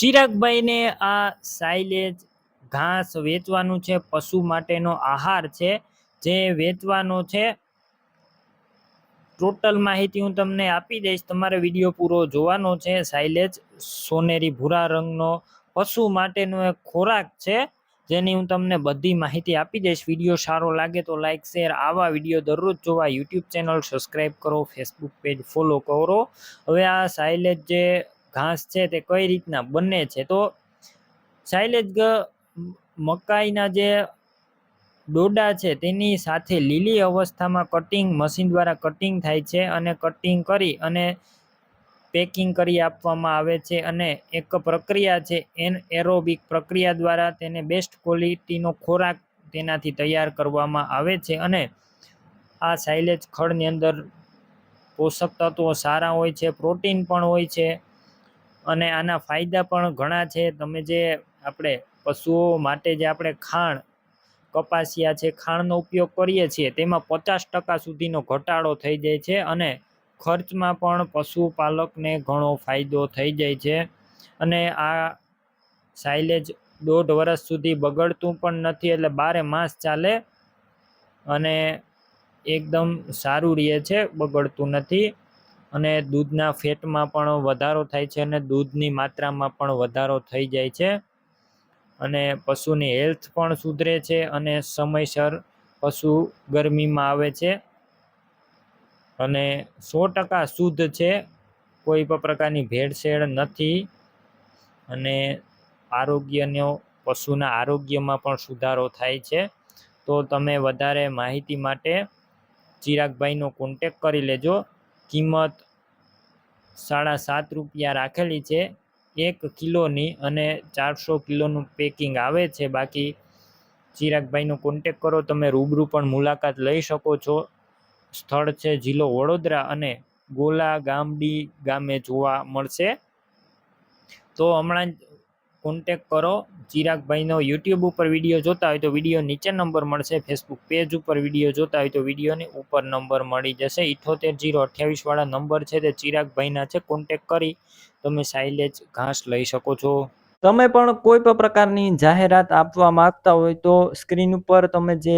ચિરાગભાઈને આ સાયલેજ ઘાસ વેચવાનું છે, પશુ માટેનો આહાર છે. જે વેચવાનો છે, ટોટલ માહિતી હું તમને આપી દઈશ. તમારે વીડિયો પૂરો જોવાનો છે. સાયલેજ સોનેરી ભૂરા રંગનો પશુ માટેનો એક ખોરાક છે, જેની હું તમને બધી માહિતી આપી દઈશ. વીડિયો સારો લાગે તો લાઇક શેર, આવા વીડિયો દરરોજ જોવા. યુટ્યુબ ચેનલ સબસ્ક્રાઈબ કરો, ફેસબુક પેજ ફોલો કરો. હવે આ સાયલેજ જે ઘાસ છે તે કઈ રીતના બને છે? તો સાયલેજ મકાઈના જે ડોડા છે તેની સાથે લીલી અવસ્થામાં કટિંગ મશીન દ્વારા કટિંગ થાય છે અને કટિંગ કરી અને પેકિંગ કરી આપવામાં આવે છે અને એક પ્રક્રિયા છે એન એરોબિક પ્રક્રિયા દ્વારા તેને બેસ્ટ ક્વોલિટીનો ખોરાક તેનાથી તૈયાર કરવામાં આવે છે અને આ સાયલેજ ખડની અંદર પોષક તત્વો સારા હોય છે, પ્રોટીન પણ હોય છે. અને આના ફાયદા પણ ઘણા છે. તમે જે આપણે પશુઓ માટે જે આપણે ખાણ કપાસિયા છે, ખાણનો ઉપયોગ કરીએ છીએ, તેમાં પચાસ ટકા સુધીનો ઘટાડો થઈ જાય છે અને ખર્ચમાં પણ પશુપાલકને ઘણો ફાયદો થઈ જાય છે. અને આ સાયલેજ દોઢ વર્ષ સુધી બગડતું પણ નથી, એટલે બારે માસ ચાલે અને એકદમ સારું રહે છે, બગડતું નથી. અને દૂધના ફેટમાં પણ વધારો થાય છે અને દૂધની માત્રામાં પણ વધારો થઈ જાય છે. અને પશુની હેલ્થ પણ સુધરે છે અને સમયસર પશુ ગરમીમાં આવે છે. અને સો ટકા શુદ્ધ છે. કોઈ પણ પ્રકારની ભેળસેળ નથી. અને આરોગ્યનો, પશુના આરોગ્યમાં પણ સુધારો થાય છે. તો તમે વધારે માહિતી માટે ચિરાગભાઈનો કોન્ટેક કરી લેજો. કિંમત સાડા સાત રૂપિયા રાખેલી છે. એક કિલોની અને ચારસો કિલોનું પેકિંગ આવે છે. બાકી ચિરાગભાઈનો કોન્ટેક કરો, તમે રૂબરૂ પણ મુલાકાત લઈ શકો છો. સ્થળ છે જિલ્લો વડોદરા અને ગોલા ગામડી ગામે જોવા મળશે. તો હમણાં જ કોન્ટેક કરો. ચિરાગભાઈનો યુટ્યુબ ઉપર વીડિયો જોતા હોય તો વીડિયો નીચે નંબર મળશે. ફેસબુક પેજ ઉપર વીડિયો જોતા હોય તો વિડીયોની ઉપર નંબર મળી જશે. ઇઠોતેર જીરો અઠ્યાવીસ વાળા નંબર છે તે ચિરાગભાઈના છે. કોન્ટેક કરી તમે સાઇલેજ ઘાસ લઈ શકો છો. તમે પણ કોઈ પણ પ્રકારની જાહેરાત આપવા માંગતા હોય તો સ્ક્રીન ઉપર તમે જે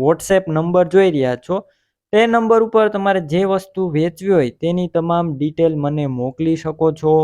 વોટ્સએપ નંબર જોઈ રહ્યા છો, તે નંબર ઉપર તમારે જે વસ્તુ વેચવી હોય તેની તમામ ડિટેલ મને મોકલી શકો છો.